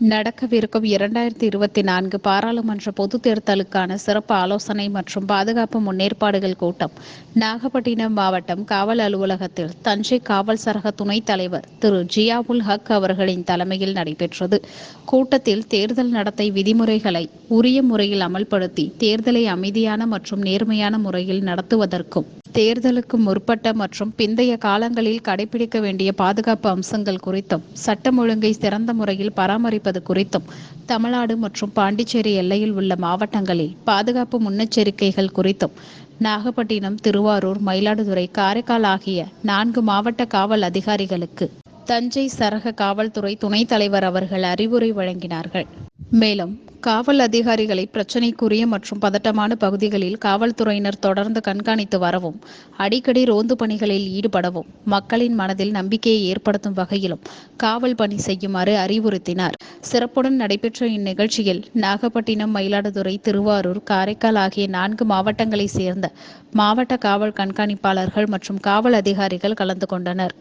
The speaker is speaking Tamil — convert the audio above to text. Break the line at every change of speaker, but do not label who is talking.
நடக்கவிருக்கும் இரண்டாயிரத்தி இருபத்தி நான்கு பாராளுமன்ற பொதுத் தேர்தலுக்கான சிறப்பு ஆலோசனை மற்றும் பாதுகாப்பு முன்னேற்பாடுகள் கூட்டம். நாகப்பட்டினம் மாவட்டம் காவல் அலுவலகத்தில் தஞ்சை காவல் சரக துணைத் தலைவர் திரு. ஜியாவுல் ஹக் அவர்களின் தலைமையில் நடைபெற்றது. கூட்டத்தில் தேர்தல் நடத்தை விதிமுறைகளை உரிய முறையில் அமல்படுத்தி தேர்தலை அமைதியான மற்றும் நேர்மையான முறையில் நடத்துவதற்கும் தேர்தலுக்கு முற்பட்ட மற்றும் பிந்தைய காலங்களில் கடைபிடிக்க வேண்டிய பாதுகாப்பு அம்சங்கள் குறித்தும் சட்டம் ஒழுங்கை சிறந்த முறையில் பராமரிப்பது குறித்தும் தமிழ்நாடு மற்றும் பாண்டிச்சேரி எல்லையில் உள்ள மாவட்டங்களில் பாதுகாப்பு முன்னெச்சரிக்கைகள் குறித்தும் நாகப்பட்டினம் திருவாரூர் மயிலாடுதுறை காரைக்கால் ஆகிய நான்கு மாவட்ட காவல் அதிகாரிகளுக்கு தஞ்சை சரக காவல்துறை துணைத் தலைவர் அவர்கள் அறிவுரை வழங்கினார்கள். மேலும் காவல் அதிகாரிகளை பிரச்சினைக்குரிய மற்றும் பதட்டமான பகுதிகளில் காவல்துறையினர் தொடர்ந்து கண்காணித்து வரவும் அடிக்கடி ரோந்து பணிகளில் ஈடுபடவும் மக்களின் மனதில் நம்பிக்கையை ஏற்படுத்தும் வகையிலும் காவல் பணி செய்யுமாறு அறிவுறுத்தினார். சிறப்புடன் நடைபெற்ற இந்நிகழ்ச்சியில் நாகப்பட்டினம் மயிலாடுதுறை திருவாரூர் காரைக்கால் ஆகிய நான்கு மாவட்டங்களைச் சேர்ந்த மாவட்ட காவல் கண்காணிப்பாளர்கள் மற்றும் காவல் அதிகாரிகள் கலந்து கொண்டனர்.